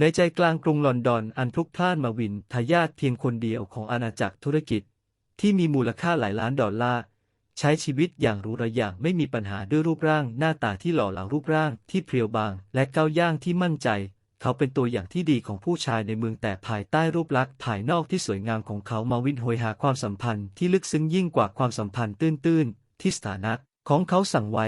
ในใจกลางกรุงลอนดอนอันพลุกพล่านมาวินทายาทเพียงคนเดียวของอาณาจักรธุรกิจ ที่มีมูลค่าหลายล้านดอลลาร์ใช้ชีวิตอย่างหรูหราอย่างไม่มีปัญหาด้วยรูปร่างหน้าตาที่หล่อเหลารูปร่างที่เพรียวบาง และก้าวย่างที่มั่นใจ เขาเป็นตัวอย่างที่ดีของผู้ชายในเมืองแต่ภายใต้รูปลักษณ์ภายนอกที่สวยงามของเขามาวินโหยหาความสัมพันธ์ที่ลึกซึ้งยิ่งกว่าความสัมพันธ์ตื้นๆที่สถานะของเขาสั่งไว้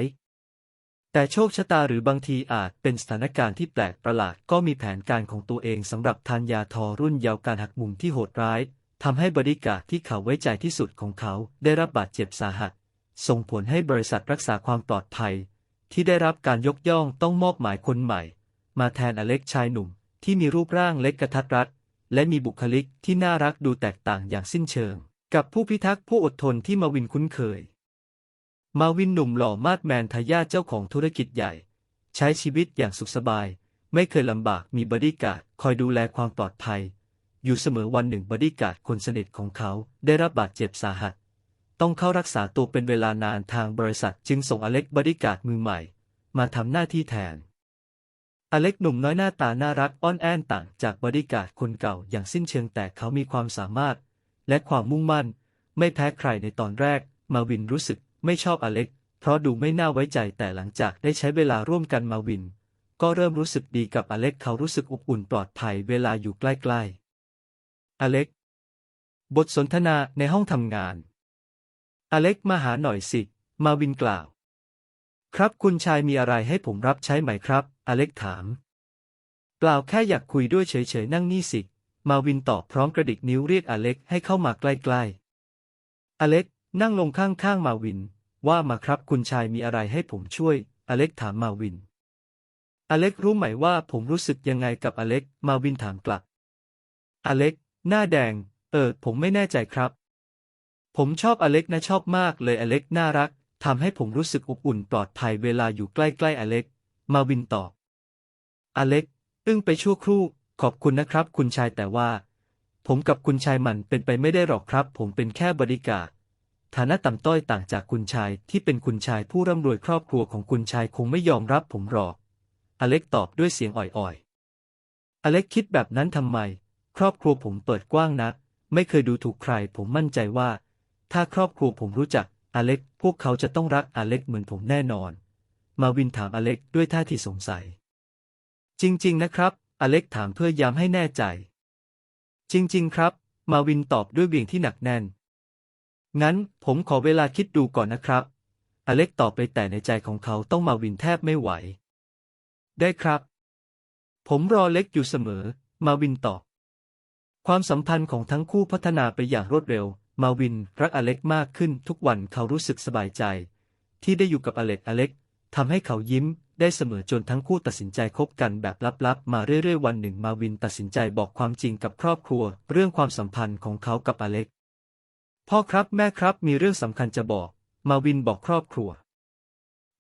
แต่โชคชะตาหรือบางทีอาจเป็นสถานการณ์ที่แปลกประหลาดก็มีแผนการของตัวเองสำหรับทานยาทอรุ่นยาวการหักมุมที่โหดร้ายทำให้บริการที่เขาไว้ใจที่สุดของเขาได้รับบาดเจ็บสาหัส ส่งผลให้บริษัทรักษาความปลอดภัย ที่ได้รับการยกย่องต้องมอบหมายคนใหม่ มาแทนอเล็กชายหนุ่ม ที่มีรูปร่างเล็กกระทัดรัดและมีบุคลิกที่น่ารักดูแตกต่างอย่างสิ้นเชิง กับผู้พิทักษ์ผู้อดทนที่มาวินคุ้นเคย มาวินหนุ่มหล่อมาดแมนทายาทเจ้าของธุรกิจใหญ่ ใช้ชีวิตอย่างสุขสบาย ไม่เคยลำบากมีบริการดคอยดูแลความปลอดภัย อยู่เสมอวันหนึ่งบริการดคนสนิทของเขาได้รับบาดเจ็บสาหัส ต้องเข้ารักษาตัวเป็นเวลานานทางบริษัทจึงส่งอเล็กบริการดมือใหม่ มาทำหน้าที่แทน อเล็กหนุ่มน้อยหน้าตาน่ารักอ้อนแอนต่างจากบริการดคนเก่าอย่างสิ้นเชิงแต่เขามีความสามารถ และความมุ่งมั่น ไม่แพ้ใครในตอนแรก มาวินรู้สึก ไม่ชอบอเล็ก เพราะดูไม่น่าไว้ใจแต่หลังจากได้ใช้เวลาร่วมกันมาวิน ก็เริ่มรู้สึกดีกับอเล็กเขารู้สึกอบอุ่นปลอดภัยเวลาอยู่ใกล้ๆ อเล็ก บทสนทนาในห้องทำงาน อเล็กมาหาหน่อยสิ มาวินกล่าว ครับคุณชายมีอะไรให้ผมรับใช้ไหมครับ อเล็กถาม เปล่าแค่อยากคุยด้วยเฉยๆนั่งนี่สิ มาวินตอบพร้อมกระดิกนิ้วเรียกอเล็กให้เข้ามาใกล้ๆ อเล็ก นั่งลงข้างๆมาวิน ว่ามาครับคุณชายมีอะไรให้ผมช่วย อเล็กถามมาวิน อเล็กรู้ไหมว่าผมรู้สึกยังไงกับอเล็ก มาวินถามกลับ อเล็ก หน้าแดง เออ ผมไม่แน่ใจครับ ผมชอบอเล็กนะชอบมากเลยอเล็กน่ารักทำให้ผมรู้สึกอบอุ่นปลอดภัยเวลาอยู่ใกล้ๆอเล็ก มาวินตอบ อเล็ก อึ้งไปชั่วครู่ ขอบคุณนะครับ คุณชายแต่ว่า ผมกับคุณชายมันเป็นไปไม่ได้หรอกครับ ผมเป็นแค่บริการ ฐานะต่ำต้อยต่างจากคุณชายที่เป็นคุณชายผู้ร่ำรวยครอบครัวของคุณชายคงไม่ยอมรับผมหรอก อเล็กตอบด้วยเสียงอ่อยๆ อเล็กคิดแบบนั้นทำไม ครอบครัวผมเปิดกว้างนะไม่เคยดูถูกใคร ผมมั่นใจว่า ถ้าครอบครัวผมรู้จักอเล็ก พวกเขาจะต้องรักอเล็กเหมือนผมแน่นอน มาวินถามอเล็กด้วยท่าทีสงสัย จริง ๆ นะครับ อเล็กถามเพื่อย้ำให้แน่ใจ จริง ๆ ครับ มาวินตอบด้วยเบี่ยงที่หนักแน่น งั้นผมขอเวลาคิดดูก่อนนะครับ อเล็กตอบไปแต่ในใจของเขาต้องมาวินแทบไม่ไหว ได้ครับ ผมรอเล็กอยู่เสมอ มาวินตอบ ความสัมพันธ์ของทั้งคู่พัฒนาไปอย่างรวดเร็ว มาวินรักอเล็กมากขึ้นทุกวันเขารู้สึกสบายใจ ที่ได้อยู่กับอเล็กอเล็กทำให้เขายิ้มได้เสมอจนทั้งคู่ตัดสินใจคบกันแบบลับๆ มาเรื่อยๆ วันหนึ่งมาวินตัดสินใจบอกความจริงกับครอบครัว เรื่องความสัมพันธ์ของเขากับอเล็ก พ่อครับแม่ครับมีเรื่องสำคัญจะบอก มาวินบอกครอบครัว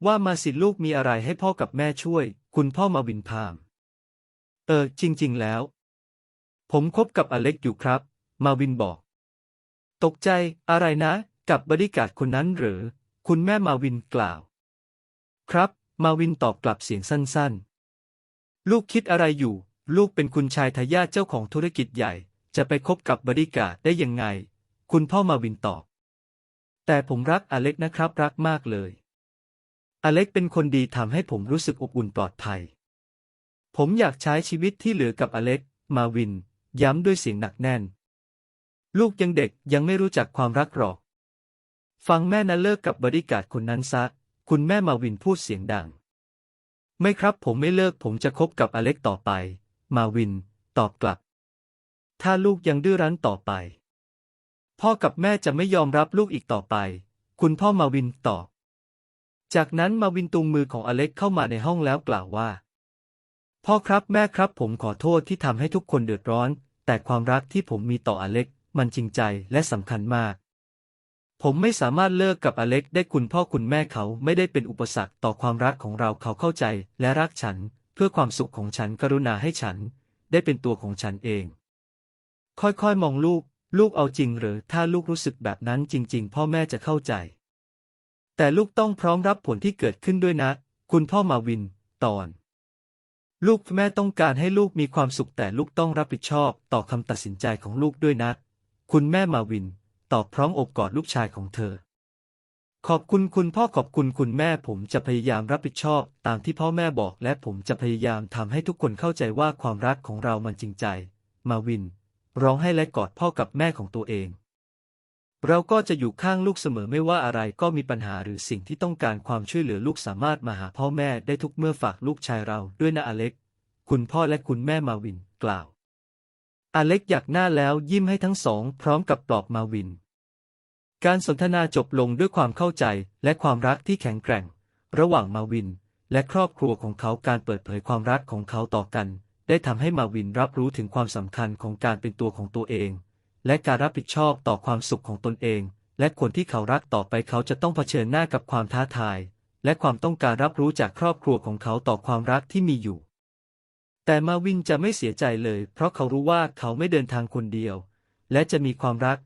ว่ามาสิลูกมีอะไรให้พ่อกับแม่ช่วย คุณพ่อมาวินพาม เออ จริง ๆ แล้ว ผมคบกับอเล็กอยู่ครับ มาวินบอก ตกใจอะไรนะ กับบริการคนนั้นหรือ คุณแม่มาวินกล่าว ครับ มาวินตอบกลับเสียงสั้น ๆ ลูกคิดอะไรอยู่ ลูกเป็นคุณชายทายาทเจ้าของธุรกิจใหญ่ จะไปคบกับบริการได้ยังไง คุณพ่อมาวินตอบ แต่ผมรักอเล็กนะครับรักมากเลย อเล็กเป็นคนดีทำให้ผมรู้สึกอบอุ่นปลอดภัย ผมอยากใช้ชีวิตที่เหลือกับอเล็ก มาวิน ย้ำด้วยเสียงหนักแน่น ลูกยังเด็กยังไม่รู้จักความรักหรอก ฟังแม่นะเลิกกับบริการคนนั้นซะ คุณแม่มาวินพูดเสียงดัง ไม่ครับผมไม่เลิกผมจะคบกับอเล็กต่อไป มาวิน ตอบกลับ ถ้าลูกยังดื้อรั้นต่อไป พ่อกับแม่จะไม่ยอมรับลูกอีกต่อไป คุณพ่อมาวินตอบ จากนั้นมาวินตุงมือของอเล็กเข้ามาในห้องแล้วกล่าวว่า พ่อครับแม่ครับผมขอโทษที่ทำให้ทุกคนเดือดร้อน แต่ความรักที่ผมมีต่ออเล็ก มันจริงใจและสำคัญมาก ผมไม่สามารถเลิกกับอเล็กได้คุณพ่อคุณแม่เขาไม่ได้เป็นอุปสรรคต่อความรักของเราเขาเข้าใจและรักฉัน เพื่อความสุขของฉันกรุณาให้ฉัน ได้เป็นตัวของฉันเอง ค่อยๆมองลูก ลูกเอาจริงหรือถ้าลูกรู้สึกแบบนั้นจริง ๆ พ่อแม่จะเข้าใจ แต่ลูกต้องพร้อมรับผลที่เกิดขึ้นด้วยนะ คุณพ่อมาวิน ตอน ลูกแม่ต้องการให้ลูกมีความสุขแต่ลูกต้องรับผิดชอบต่อคำตัดสินใจของลูกด้วยนะ คุณแม่มาวิน ตอบพร้อมอบกอดลูกชายของเธอ ขอบคุณคุณพ่อขอบคุณคุณแม่ผมจะพยายามรับผิดชอบ ตามที่พ่อแม่บอกและผมจะพยายามทำให้ทุกคนเข้าใจว่าความรักของเรามันจริงใจ มาวิน ร้องให้และกอดพ่อกับแม่ของตัวเอง เราก็จะอยู่ข้างลูกเสมอไม่ว่าอะไรก็มีปัญหาหรือสิ่งที่ต้องการความช่วยเหลือลูกสามารถมาหาพ่อแม่ได้ทุกเมื่อฝากลูกชายเราด้วยนะอเล็ก คุณพ่อและคุณแม่มาวินกล่าว อเล็กอยากหน้าแล้วยิ้มให้ทั้งสอง พร้อมกับปลอบมาวิน การสนทนาจบลงด้วยความเข้าใจและความรักที่แข็งแกร่ง ระหว่างมาวิน และครอบครัวของเขาการเปิดเผยความรักของเขาต่อกัน ได้ทำให้มาวินรับรู้ถึงความสำคัญของการเป็นตัวของตัวเอง และการรับผิดชอบต่อความสุขของตนเอง และคนที่เขารักต่อไปเขาจะต้องเผชิญหน้ากับความท้าทาย และความต้องการรับรู้จากครอบครัวของเขาต่อความรักที่มีอยู่ แต่มาวินจะไม่เสียใจเลย เพราะเขารู้ว่าเขาไม่เดินทางคนเดียว และจะมีความรัก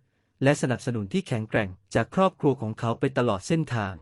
และสนับสนุนที่แข็งแกร่งจากครอบครัวของเขาไปตลอดเส้นทาง